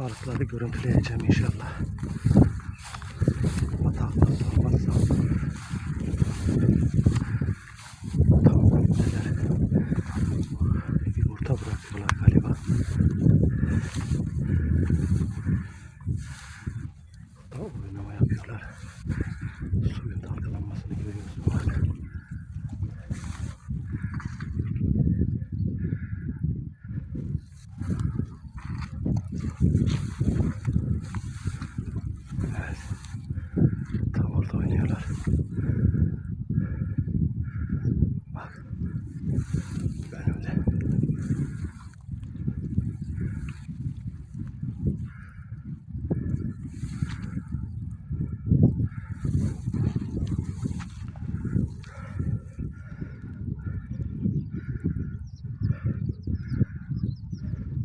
balıkları görüntüleyeceğim inşallah. Bataktan sormazsam. Tamam güzeller. Yumurta bırakıyorlar galiba. Burada oynama yapıyorlar. Suyun dalgalanmasını görüyorsun bak. Evet. Tam orada oynuyorlar. Bak. Önümde.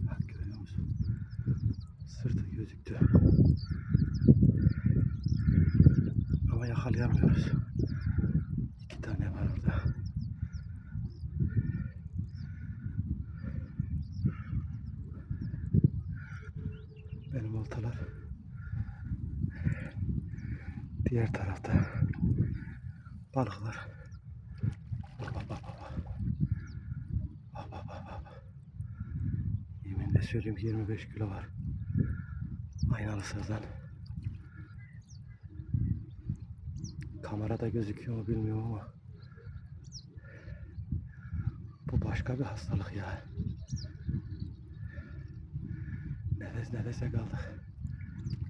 Bak görüyor musun? Sırtı gözüktü. Ama yakalayamıyoruz. İki tane var orada. Benim oltalar diğer tarafta. Balıklar. Söyleyeyim ki 25 kilo var. Aynalı sazan. Kamerada gözüküyor mu bilmiyorum ama bu başka bir hastalık ya. Nefes nefese kaldık.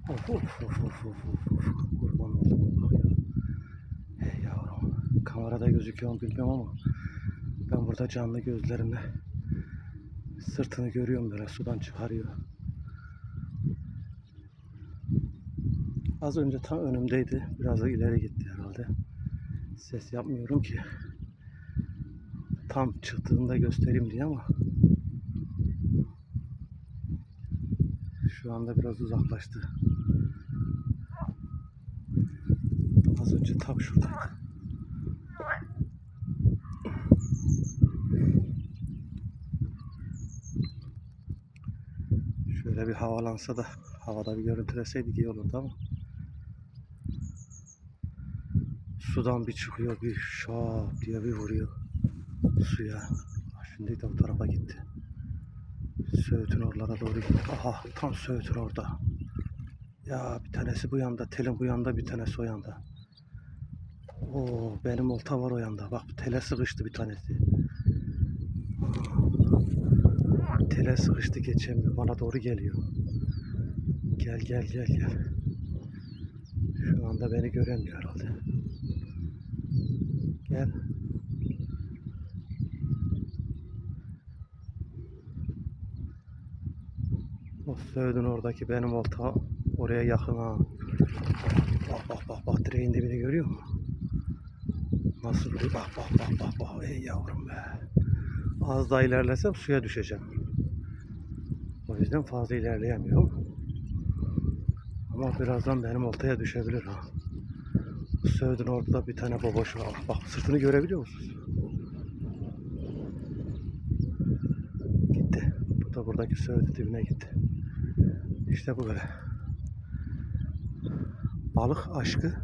Of of of of of of of. Kurban oldum bak ya. Hey yavrum. Kamerada gözüküyor mu bilmiyorum ama ben burada canlı gözlerimle sırtını görüyorum böyle sudan çıkarıyor. Az önce tam önümdeydi. Biraz da ileri gitti herhalde. Ses yapmıyorum ki. Tam çıktığında göstereyim diye ama şu anda biraz uzaklaştı. Az önce tam şuradaydı. Şöyle bir havalansa da havada bir görüntüleseydik iyi olurdu ama sudan bir çıkıyor bir şap diye bir vuruyor suya. Şimdi de o tarafa gitti. Söğütün oralara doğru gitti. Aha tam Söğütün orada. Ya bir tanesi bu yanda, telin bu yanda, bir tanesi o yanda. Oo benim olta var o yanda. Bak tele sıkıştı bir tanesi. Tele sıkıştı geçemiyor. Bana doğru geliyor. Gel gel gel gel. Şu anda beni göremiyor herhalde. Gel. O Söğüt'ün oradaki benim olta oraya yakın ha. Bak bak bak bak direğin dibini görüyor musun? Nasıl vuruyor? Bak bak bak bak bak. Ey yavrum be. Az daha ilerlesem suya düşeceğim. O yüzden fazla ilerleyemiyorum. Ama birazdan benim oltaya düşebilir ha. Söğüt'ün orada bir tane baboş var. Bak sırtını görebiliyor musunuz? Gitti. Bu da buradaki Söğüt'ün dibine gitti. İşte bu böyle. Balık aşkı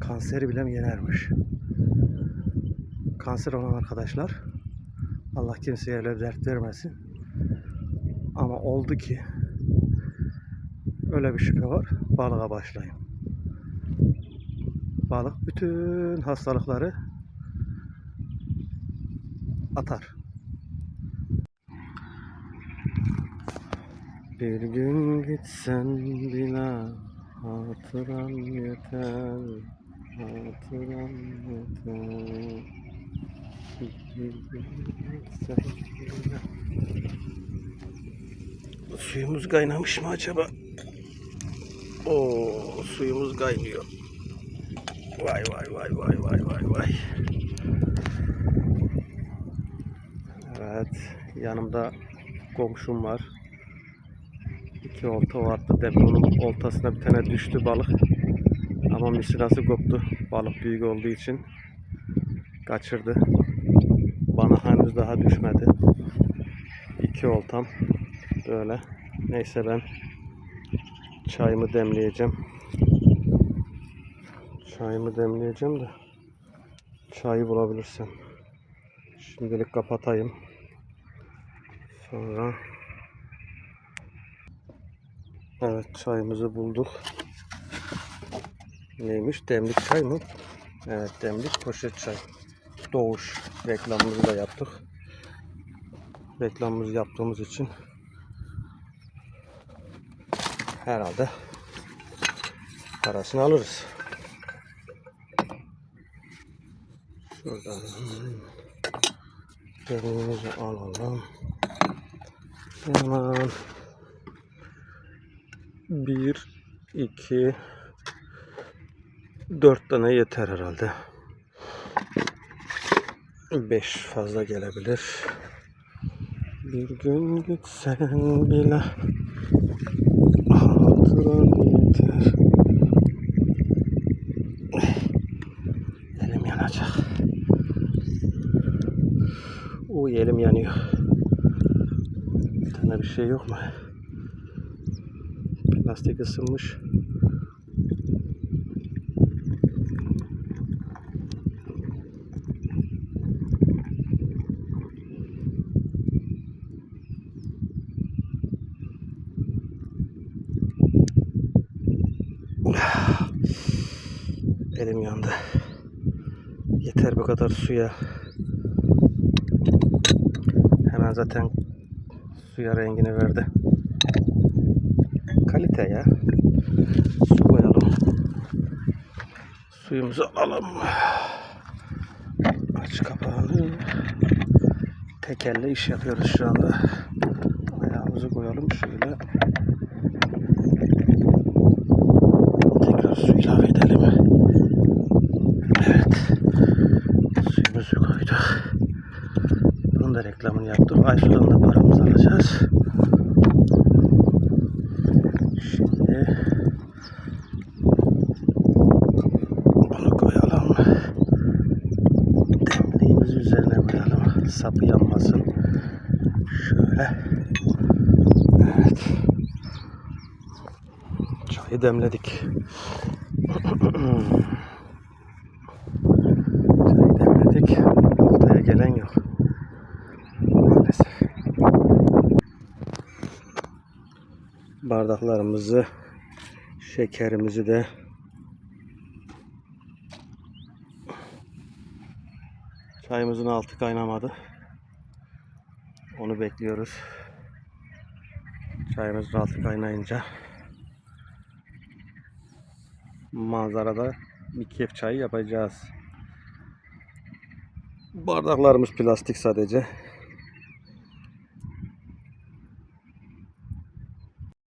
kanseri bile yenermiş. Kanser olan arkadaşlar Allah kimseye öyle dert vermesin. Ama oldu ki öyle bir şüphe var. Balığa başlayın. Balık bütün hastalıkları atar. Bir gün gitsen bile hatıran yeter, hatıran yeter. Suyumuz kaynamış mı acaba? Oo, suyumuz kaynıyor. Vay vay vay vay vay vay vay. Evet, yanımda komşum var. İki olta vardı. Demin onun oltasına bir tane düştü balık. Ama misilası koptu. Balık büyük olduğu için kaçırdı. Bana henüz daha düşmedi. İki oltam böyle. Neyse ben Çayımı demleyeceğim. Çayımı demleyeceğim de çayı bulabilirsem. Şimdilik kapatayım. Sonra Evet çayımızı bulduk. Neymiş? Demlik çay mı? Evet demlik poşet çay. Doğuş reklamımızı da yaptık. Reklamımızı yaptığımız için herhalde parasını alırız. Şuradan demliğimizi alalım. Hemen bir, iki, dört tane yeter herhalde. Beş fazla gelebilir. Bir gün gitsen bile yeter. Elim yanacak. Uy elim yanıyor. Bir tane bir şey yok mu? Plastik ısınmış. Elim yandı. Yeter bu kadar suya. Hemen zaten suya rengini verdi. Kalite ya. Su koyalım. Suyumuzu alalım. Aç kapağını. Tekerle iş yapıyoruz şu anda. Ayağımızı koyalım şöyle. Tekrar su ilave edelim. Evet. Suyumuzu koyduk. Bunun da reklamını yaptık. Aysu'dan da paramızı alacağız. Şimdi bunu koyalım. Demliğimizi üzerine koyalım. Sapı yanmasın. Şöyle. Evet. Çayı demledik. Çayı demledik. Oltaya gelen yok. Maalesef. Bardaklarımızı, şekerimizi de Çayımızın altı kaynamadı. Onu bekliyoruz. Çayımızın altı kaynayınca manzarada bir keyif çayı yapacağız. Bardaklarımız plastik sadece.